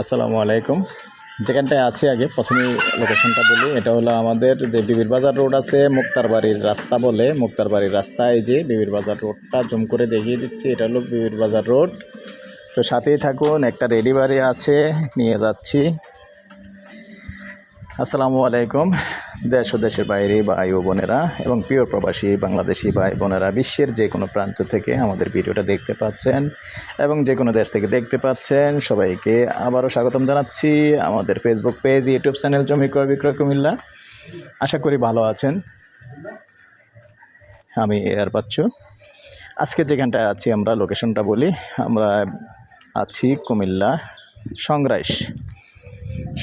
আসসালামু আলাইকুম। যেখানটায় আছি আগে, প্রথমে লোকেশনটা বলি। এটা হলো আমাদের যে বিবির বাজার রোড আছে, মুক্তার বাড়ির রাস্তা বলে। মুক্তার বাড়ির রাস্তা এই যে বিবির বাজার রোডটা জুম করে দেখিয়ে দিচ্ছি। এটা হলো বিবির বাজার রোড। তো সাথেই থাকুন, একটা রেডি বাড়ি আছে, নিয়ে যাচ্ছি। আসসালামু আলাইকুম। দেশ ও দেশের বাইরে ভাই ও বোনেরা এবং প্রিয় প্রবাসী বাংলাদেশি ভাই বোনেরা, বিশ্বের যে কোনো প্রান্ত থেকে আমাদের ভিডিওটা দেখতে পাচ্ছেন এবং যে কোনো দেশ থেকে দেখতে পাচ্ছেন, সবাইকে আবারও স্বাগতম জানাচ্ছি আমাদের ফেসবুক পেজ ইউটিউব চ্যানেল জমি ক্রয়, বিক্রয়, কুমিল্লা। আশা করি ভালো আছেন। আমি এয়ার পাচ্ছু আজকে যেখানটায় আছি আমরা লোকেশনটা বলি, আমরা আছি কুমিল্লা সংগ্রাইশ।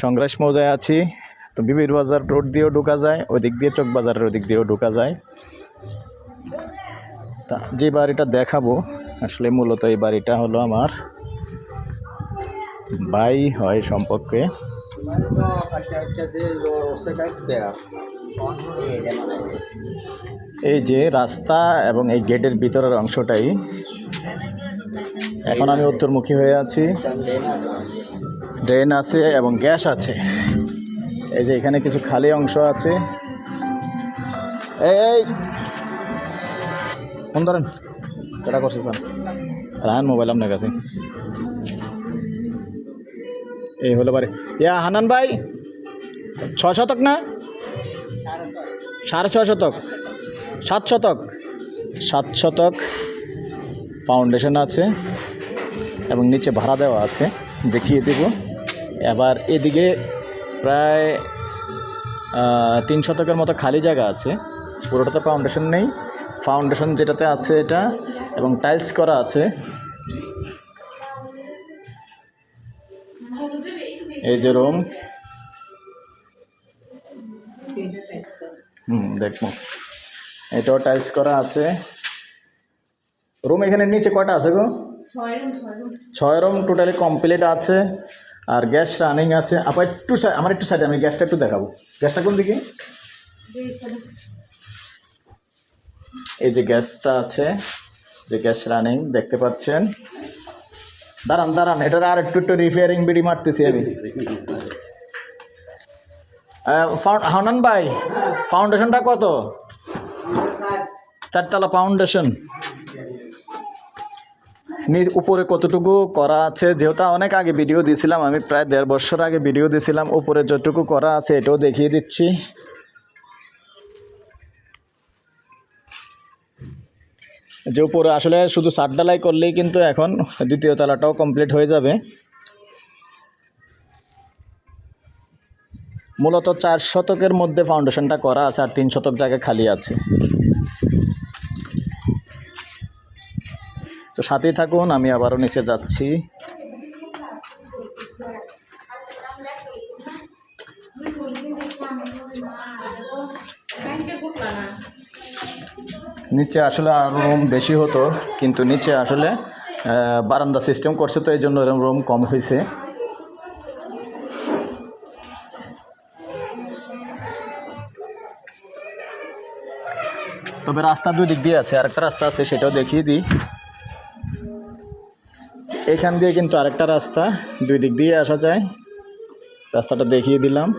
সংগ্রাস মৌজায় আছি। তো বিবির বাজার রোড দিয়েও ঢোকা যায় ওই দিক দিয়ে চক বাজারের ওই দিক দিয়েও ঢোকা যায়। তা যে বাড়িটা দেখাবো আসলে মূলত এই বাড়িটা হলো আমার ভাই হয় সম্পর্কে। এই যে রাস্তা এবং এই গেটের ভিতরের অংশটাই। এখন আমি উত্তরমুখী হয়ে আছি। ড্রেন আছে এবং গ্যাস আছে। এই যে এখানে কিছু খালি অংশ আছে। এই এই। ফোন ধরেন। কেটা করছে স্যার রায়ন মোবাইল আপনার কাছে। এই হলো বারে ইয়া, হানান ভাই ছ শতক না? সাড়ে ছয় শতক। সাত শতক। সাত শতক ফাউন্ডেশন আছে এবং নিচে ভাড়া দেওয়া আছে। দেখিয়ে দেব। এবার এদিকে প্রায় তিন শতকের মতো খালি জায়গা আছে। পুরোটাতে ফাউন্ডেশন নেই। ফাউন্ডেশন যেটাতে আছে এটা এবং টাইলস করা আছে। এই যে রুম হুম দেখব এটাও টাইলস করা আছে। রুম এখানে নিচে কয়টা আছে গো? ছয় রুম টোটালি কমপ্লিট আছে। আর গ্যাস রানিং আছে। আবার একটু আমার একটু সাইডে আমি গ্যাসটা একটু দেখাবো। গ্যাসটা কোন দিকে? এই যে গ্যাসটা আছে, যে গ্যাস রানিং দেখতে পাচ্ছেন? দাঁড়ান দাঁড়ান, এটার আর একটু একটু রিপেয়ারিং বিড়ি মারতেছি আমি। হানান ভাই ফাউন্ডেশনটা কত? চারতলা ফাউন্ডেশন নিজ উপরে কতটুকু করা আছে, যেহেতু অনেক আগে ভিডিও দিয়েছিলাম, আমি প্রায় দেড় বছর আগে ভিডিও দিয়েছিলাম, উপরে যতটুকু করা আছে এটাও দেখিয়ে দিচ্ছি। যে উপরে আসলে শুধু সাত ডালাই করলেই কিন্তু এখন দ্বিতীয় তলাটাও কমপ্লিট হয়ে যাবে। মূলত চার শতকের মধ্যে ফাউন্ডেশনটা করা আছে আর তিন শতক জায়গা খালি আছে। তো সাথেই থাকুন, আমি আবারও নিচে যাচ্ছি। নিচে আসলে রুম বেশি হতো, কিন্তু নিচে আসলে বারান্দা সিস্টেম করছে, তো এই জন্য রুম কম হয়েছে। তবে রাস্তা দুই দিক দিয়ে আছে, আরেকটা রাস্তা আছে, সেটাও দেখিয়ে দিই। এখান দিয়ে কিন্তু আরেকটা রাস্তা দুই দিক দিয়ে আসা যায়। রাস্তাটা দেখিয়ে দিলাম।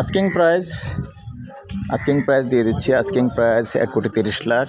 আস্কিং প্রাইস আস্কিং প্রাইস দিয়ে দিচ্ছি আস্কিং প্রাইস এক কোটি তিরিশ লাখ।